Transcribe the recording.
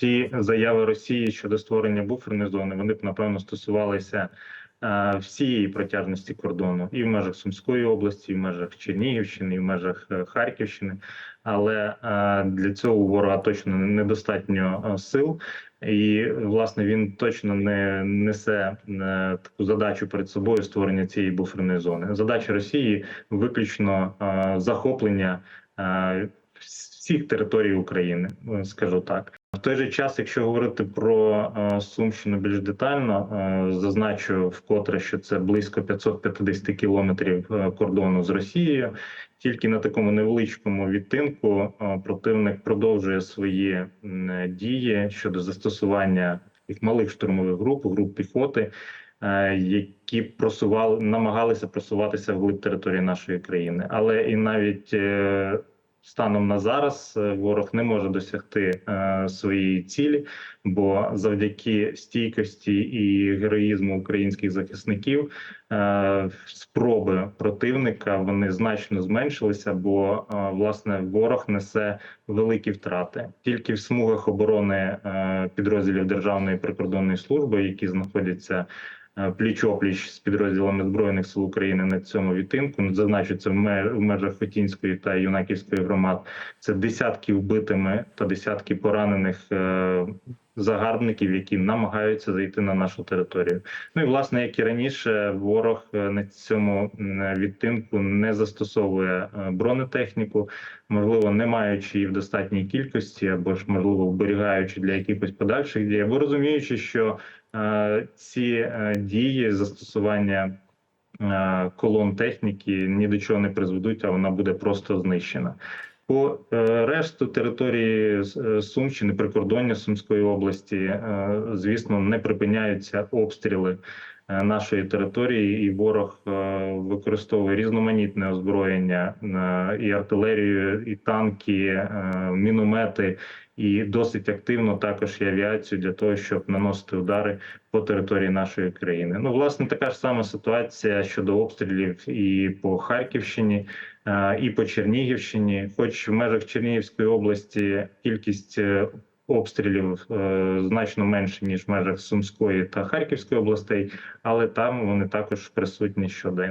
ті заяви Росії щодо створення буферної зони вони б напевно стосувалися е, всієї протяжності кордону і в межах Сумської області, і в межах Чернігівщини, і в межах е, Харківщини. Але е, для цього у ворога точно недостатньо сил, і власне він точно не несе таку задачу перед собою створення цієї буферної зони. Задача Росії виключно захоплення всіх територій України, скажу так. Той же час, якщо говорити про е, Сумщину більш детально, е, зазначу вкотре, що це близько 550 кілометрів е, кордону з Росією. Тільки на такому невеличкому відтинку противник продовжує свої дії щодо застосування таких малих штурмових груп, груп піхоти, які просували, намагалися просуватися вглиб території нашої країни, але і навіть станом на зараз е, ворог не може досягти е, своєї цілі, бо завдяки стійкості і героїзму українських захисників е, спроби противника вони значно зменшилися, бо е, власне ворог несе великі втрати. Тільки в смугах оборони е, підрозділів Державної прикордонної служби, які знаходяться пліч-опліч з підрозділами збройних сил України на цьому відтинку. Ну, зазначу, це в ме- в межах Хотінської та Юнаківської громад. Це десятки вбитими та десятки поранених е, загарбників, які намагаються зайти на нашу територію. Ну і власне, як і раніше, ворог е, на цьому відтинку не застосовує е, бронетехніку, можливо, не маючи її в достатній кількості, або ж можливо вберігаючи для якихось подальших дій, або розуміючи, що е, ці е, дії застосування. е, Колон техніки ні до чого не призведуть, а вона буде просто знищена. По е, решту території е, Сумщини, прикордоння Сумської області, е, звісно, не припиняються обстріли е, нашої території, і ворог е, використовує різноманітне озброєння е, і артилерію, і танки, е, міномети, і досить активно також і авіацію для того, щоб наносити удари по території нашої країни. Ну, власне, така ж сама ситуація щодо обстрілів і по Харківщині. Е, і по Чернігівщині, хоч в межах Чернігівської області кількість е, обстрілів е, значно менше ніж в межах Сумської та Харківської областей, але там вони також присутні щоденно.